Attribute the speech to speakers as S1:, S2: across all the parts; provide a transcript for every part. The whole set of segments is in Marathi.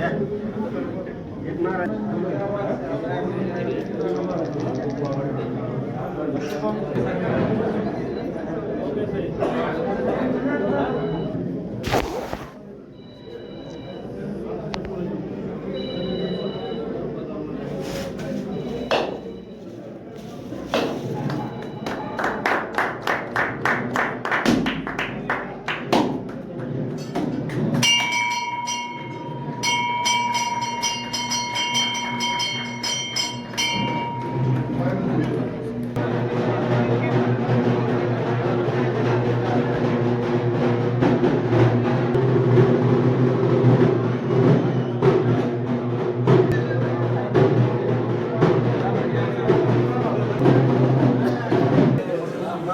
S1: Thank you.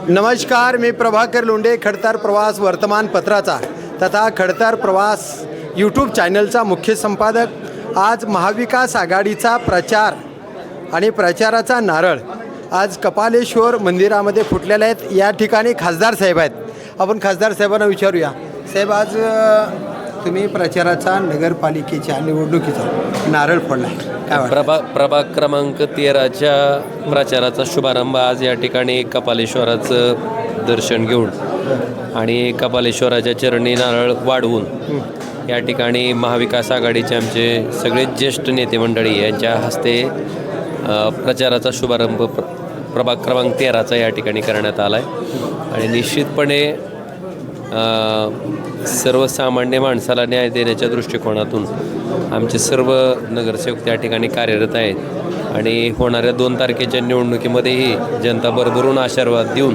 S1: नमस्कार मी प्रभाकर लोंडे खडतार प्रवास वर्तमानपत्राचा तथा खडतार प्रवास यूट्यूब चॅनलचा मुख्य संपादक. आज महाविकास आघाडीचा प्रचार आणि प्रचाराचा नारळ. आज कपालेश्वर मंदिरामध्ये फुटलेले आहेत. या ठिकाणी खासदार साहेब आहेत. आपण खासदार साहेबांना विचारूया. साहेब आज तुम्ही प्रचाराचा नगरपालिकेच्या निवडणुकीचा नारळ फोडला काय प्रभा
S2: प्रभाग प्रभाग क्रमांक तेराच्या प्रचाराचा शुभारंभ आज या ठिकाणी कपालेश्वराचं दर्शन घेऊन आणि कपालेश्वराच्या चरणी नारळ वाढवून या ठिकाणी महाविकास आघाडीचे आमचे सगळे ज्येष्ठ नेते मंडळी यांच्या हस्ते प्रचाराचा शुभारंभ प्र प्रभाग क्रमांक तेराचा या ठिकाणी करण्यात आला आहे आणि निश्चितपणे सर्वसामान्य माणसाला न्याय देण्याच्या दृष्टिकोनातून आमचे सर्व नगरसेवक त्या ठिकाणी कार्यरत आहेत. आणि होणाऱ्या दोन तारखेच्या निवडणुकीमध्येही जनता भरभरून आशीर्वाद देऊन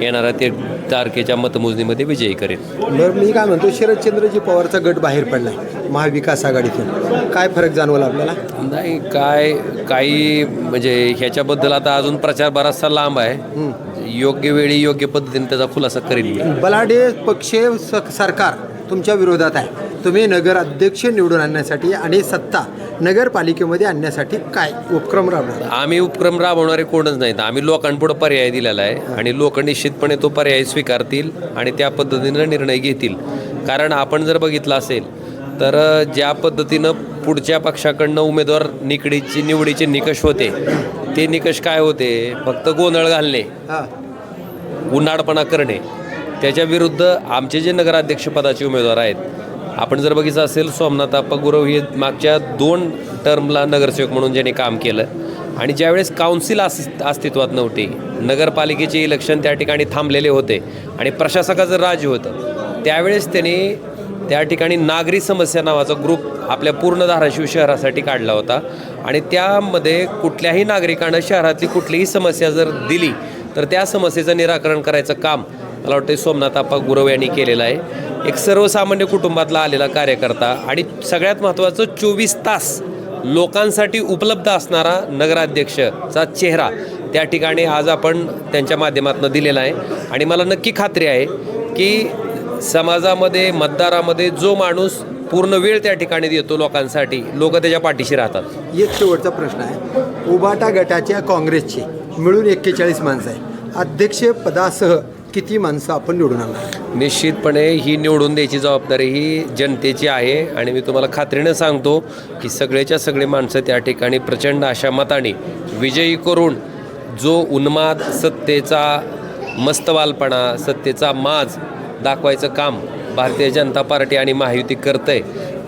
S2: येणाऱ्या ते तारखेच्या मतमोजणीमध्ये विजयी करेल.
S1: बरं मी काय म्हणतो शरदचंद्रजी पवारचा गट बाहेर पडलाय महाविकास आघाडीतून. काय फरक जाणवला आपल्याला?
S2: नाही काय काही म्हणजे ह्याच्याबद्दल आता अजून प्रचार बराचसा लांब आहे. योग्य वेळी योग्य पद्धतीने त्याचा खुलासा करेल मी
S1: बलाढ्य पक्ष स- सरकार तुमच्या विरोधात आहे. तुम्ही नगर अध्यक्ष निवडून आणण्यासाठी आणि सत्ता नगरपालिकेमध्ये आणण्यासाठी काय उपक्रम राबवला
S2: आम्ही उपक्रम राबवणारे कोणच नाहीत. आम्ही लोकांपुढे पर्याय दिलेला आहे आणि लोक निश्चितपणे तो पर्याय स्वीकारतील आणि त्या पद्धतीनं निर्णय घेतील. कारण आपण जर बघितलं असेल तर ज्या पद्धतीनं पुढच्या पक्षाकडनं उमेदवार निकडीची निवडीचे निकष होते ते निकष काय होते? फक्त गोंधळ घालणे. उन्हाळपणा करणे. त्याच्या विरुद्ध आमचे जे नगराध्यक्षपदाचे उमेदवार आहेत आपण जर बघितलं असेल सोमनाथ आप्पा गुरव हे मागच्या दोन टर्मला नगरसेवक म्हणून ज्यांनी काम केलं आणि ज्यावेळेस काउन्सिल अस अस्तित्वात नव्हती नगरपालिकेचे इलेक्शन त्या ठिकाणी थांबलेले होते आणि प्रशासकाचं राज्य होतं त्यावेळेस त्यांनी त्या ठिकाणी नागरी समस्या नावाचा ग्रुप आपल्या पूर्ण धाराशिव शहरासाठी काढला होता. आणि त्यामध्ये कुठल्याही नागरिकानं शहरातली कुठलीही समस्या जर दिली तर त्या समस्येचं निराकरण करायचं काम मला वाटतं सोमनाथ आप्पा गुरव यांनी केलेलं आहे. एक सर्वसामान्य कुटुंबातला आलेला कार्यकर्ता आणि सगळ्यात महत्त्वाचं चोवीस तास लोकांसाठी उपलब्ध असणारा नगराध्यक्षचा चेहरा त्या ठिकाणी आज आपण त्यांच्या माध्यमातून दिलेला आहे. आणि मला नक्की खात्री आहे की समाजामध्ये मतदारामध्ये जो माणूस पूर्ण वेळ त्या ठिकाणी देतो लोकांसाठी लोक त्याच्या पाठीशी राहतात.
S1: एक शेवटचा प्रश्न आहे. उबाटा गटाच्या काँग्रेसची मिळून एक्केचाळीस माणसं आहे अध्यक्षपदासह किती माणसं आपण निवडून आणणार
S2: निश्चितपणे ही निवडून द्यायची जबाबदारी ही जनतेची आहे आणि मी तुम्हाला खात्रीनं सांगतो की सगळेच्या सगळे माणसं त्या ठिकाणी प्रचंड अशा मताने विजयी करून जो उन्माद सत्तेचा मस्तवालपणा सत्तेचा माज दाखवायचं काम भारतीय जनता पार्टी आणि महायुती करतंय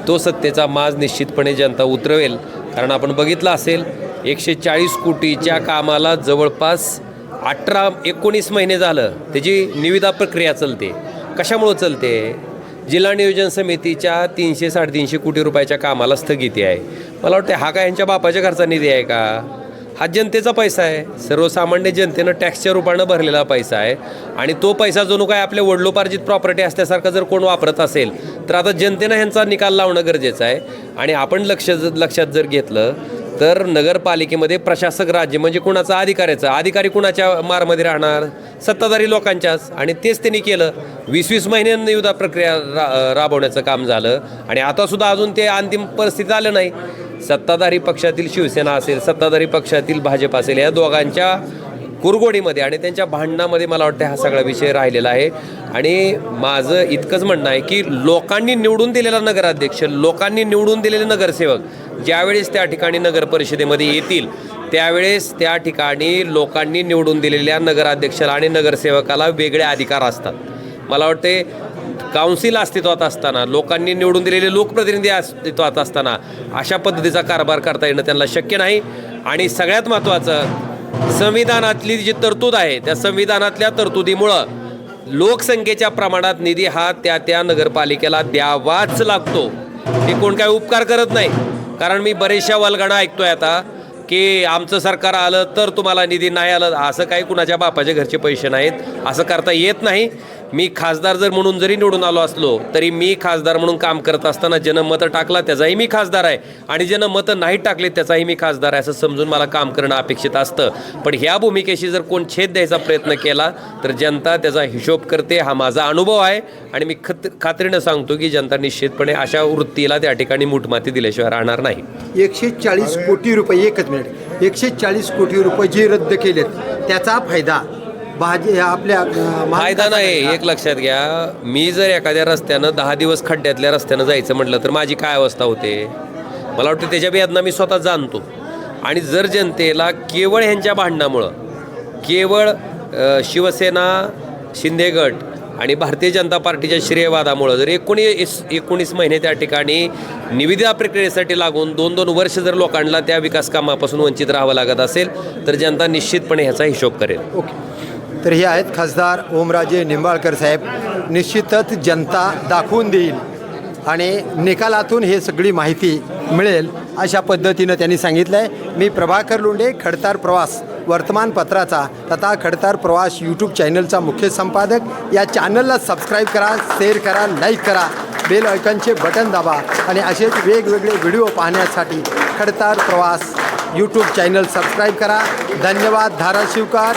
S2: तो सत्तेचा माज निश्चितपणे जनता उतरवेल. कारण आपण बघितलं असेल एकशे चाळीस कोटीच्या कामाला जवळपास अठरा एकोणीस महिने झालं. त्याची निविदा प्रक्रिया चलते. कशामुळं चलते? जिल्हा नियोजन समितीच्या तीनशे साडेतीनशे कोटी रुपयाच्या कामाला स्थगिती आहे. मला वाटतं हा काय यांच्या बापाच्या खर्चा निधी आहे का? हा जनतेचा पैसा आहे. सर्वसामान्य जनतेनं टॅक्सच्या रूपानं भरलेला पैसा आहे. आणि तो पैसा जणू काय आपल्या वडलोपार्जित प्रॉपर्टी असल्यासारखा जर कोण वापरत असेल तर आता जनतेनं ह्यांचा निकाल लावणं गरजेचं आहे. आणि आपण लक्ष लक्षात जर घेतलं तर नगरपालिकेमध्ये प्रशासक राज्य म्हणजे कुणाचा अधिकाऱ्याचा अधिकारी कुणाच्या मारमध्ये राहणार? सत्ताधारी लोकांच्याच. आणि तेच त्यांनी केलं. वीस वीस महिन्यांनी युद्धा प्रक्रिया रा राबवण्याचं काम झालं. आणि आतासुद्धा अजून ते अंतिम परिस्थिती आलं नाही. सत्ताधारी पक्षातील शिवसेना असेल सत्ताधारी पक्षातील भाजप असेल या दोघांच्या कुरगोडीमध्ये आणि त्यांच्या भांडणामध्ये मला वाटतं हा सगळा विषय राहिलेला आहे. आणि माझं इतकंच म्हणणं आहे की लोकांनी निवडून दिलेला नगराध्यक्ष लोकांनी निवडून दिलेले नगरसेवक ज्यावेळेस त्या ठिकाणी नगर परिषदेमध्ये येतील त्यावेळेस त्या ठिकाणी लोकांनी निवडून दिलेल्या नगराध्यक्षाला आणि नगरसेवकाला वेगळे अधिकार असतात. मला वाटते काउन्सिल अस्तित्वात असताना लोकांनी निवडून दिलेले लोकप्रतिनिधी अस्तित्वात असताना अशा पद्धतीचा कारभार करता येणं त्यांना शक्य नाही. आणि सगळ्यात महत्त्वाचं संविधानातली जी तरतूद आहे त्या संविधानातल्या तरतुदीमुळं लोकसंख्येच्या प्रमाणात निधी हा त्या त्या नगरपालिकेला द्यावाच लागतो. हे कोण काय उपकार करत नाही? कारण मी बरेचशा वल्गणा ऐकतोय आता की आमचं सरकार आलं तर तुम्हाला निधी नाही आलं असं काही कुणाच्या बापाच्या घरचे पैसे नाहीत असं करता येत नाही. मी खासदार जर म्हणून जरी निवडून आलो असलो तरी मी खासदार म्हणून काम करत असताना ज्यानं मतं टाकला त्याचाही मी खासदार आहे. आणि ज्यानं मतं नाही टाकले त्याचाही मी खासदार आहे असं समजून मला काम करणं अपेक्षित असतं. पण ह्या भूमिकेशी जर कोण छेद द्यायचा प्रयत्न केला तर जनता त्याचा हिशोब करते हा माझा अनुभव आहे. आणि मी खत खात्रीनं सांगतो की जनता निश्चितपणे अशा वृत्तीला त्या ठिकाणी मुठमाती दिल्याशिवाय राहणार नाही.
S1: एकशे चाळीस कोटी रुपये एकच मिनिट एकशे चाळीस कोटी रुपये जे रद्द केलेत त्याचा फायदा भाजी आपल्या
S2: फायदा नाही एक लक्षात घ्या. मी जर एखाद्या रस्त्यानं दहा दिवस खड्ड्यातल्या रस्त्यानं जायचं म्हटलं तर माझी काय अवस्था होते? मला वाटतं त्याच्या वेदना मी स्वतः जाणतो. आणि जर जनतेला केवळ ह्यांच्या भांडणामुळं केवळ शिवसेना शिंदेगट आणि भारतीय जनता पार्टीच्या श्रेयवादामुळं जर एकोणीस एकोणीस महिने त्या ठिकाणी निविदा प्रक्रियेसाठी लागून दोन दोन वर्ष जर लोकांना त्या विकास कामापासून वंचित राहावं लागत असेल तर जनता निश्चितपणे ह्याचा हिशोब करेल.
S1: ओके. तर हे आहेत खासदार ओमराजे निंबाळकर साहेब. निश्चितच जनता दाखवून देईल आणि निकालातून हे सगळी माहिती मिळेल अशा पद्धतीनं त्यांनी सांगितलं आहे मी प्रभाकर लोंढे खडतार प्रवास वर्तमानपत्राचा तथा खडतार प्रवास यूट्यूब चॅनलचा मुख्य संपादक. या चॅनलला सबस्क्राईब करा शेअर करा लाईक करा बेल आयकॉनचे बटन दाबा आणि असेच वेगवेगळे व्हिडिओ पाहण्यासाठी खडतार प्रवास यूट्यूब चॅनल सबस्क्राईब करा. धन्यवाद धाराशिवकार.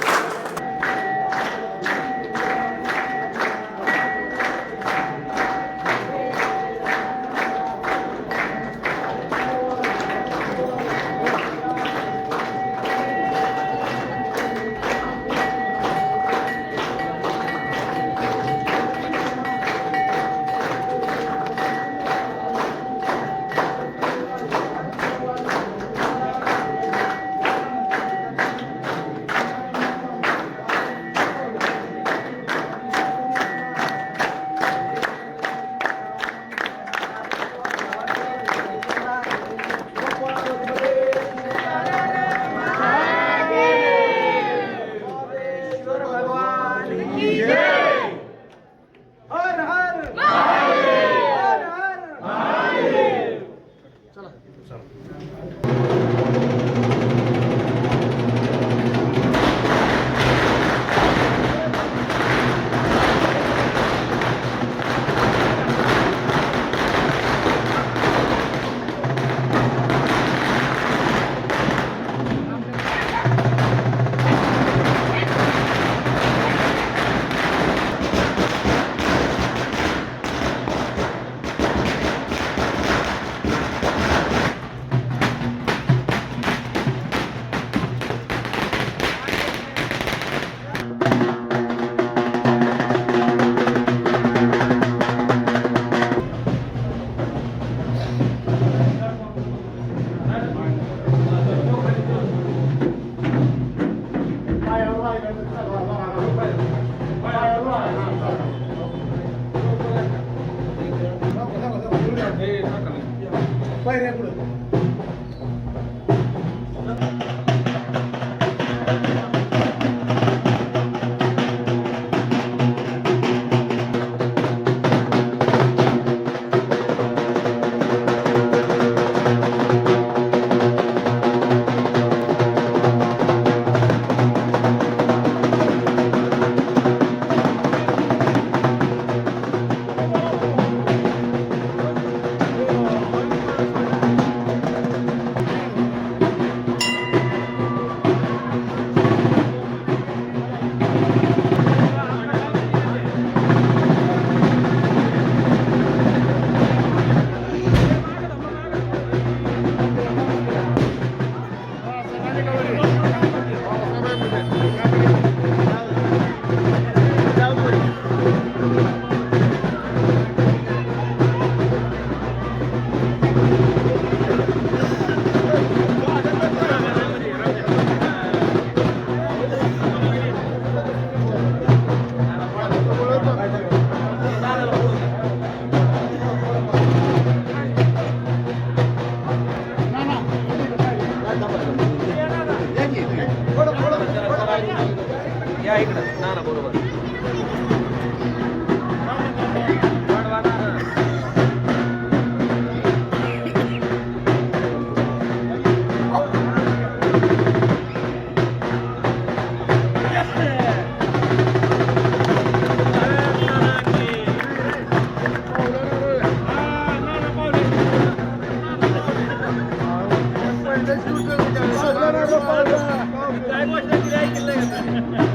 S3: Yeah.